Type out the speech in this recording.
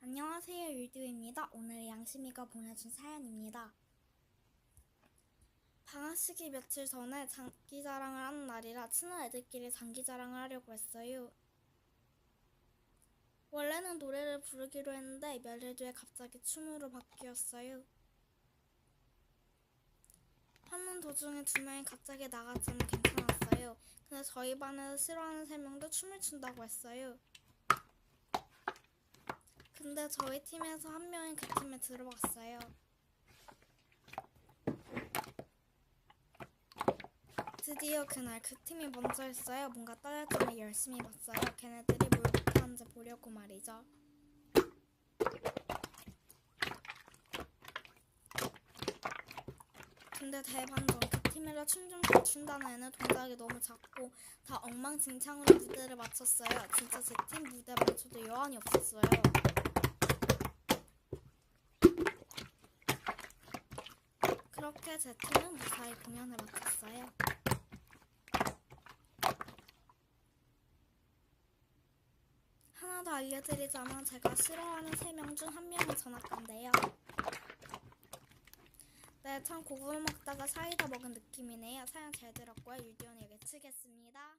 안녕하세요 율두입니다. 오늘 양심이가 보내준 사연입니다. 방학식이 며칠 전에 장기 자랑을 하는 날이라 친한 애들끼리 장기 자랑을 하려고 했어요. 원래는 노래를 부르기로 했는데 며칠 뒤에 갑자기 춤으로 바뀌었어요. 하는 도중에 두 명이 갑자기 나갔지만 괜찮았어요. 근데 저희 반에서 싫어하는 세 명도 춤을 춘다고 했어요. 근데 저희 팀에서 한 명이 그 팀에 들어갔어요. 드디어 그날 그 팀이 먼저 했어요. 뭔가 떨렸지만 열심히 봤어요. 걔네들이 뭘 못하는지 보려고 말이죠. 근데 대반전 그 팀이라 춤좀잘 춘다는 애는 동작이 너무 작고 다 엉망진창으로 무대를 맞췄어요. 진짜 제 팀 무대 맞춰도 여한이 없었어요. 그렇게 제 팀은 무사히 공연을 마쳤어요. 하나 더 알려드리자면 제가 싫어하는 세 명 중 한 명이 전학간데요. 네, 참 고구마 먹다가 사이다 먹은 느낌이네요. 사연 잘 들었고요. 유디언에게 치겠습니다.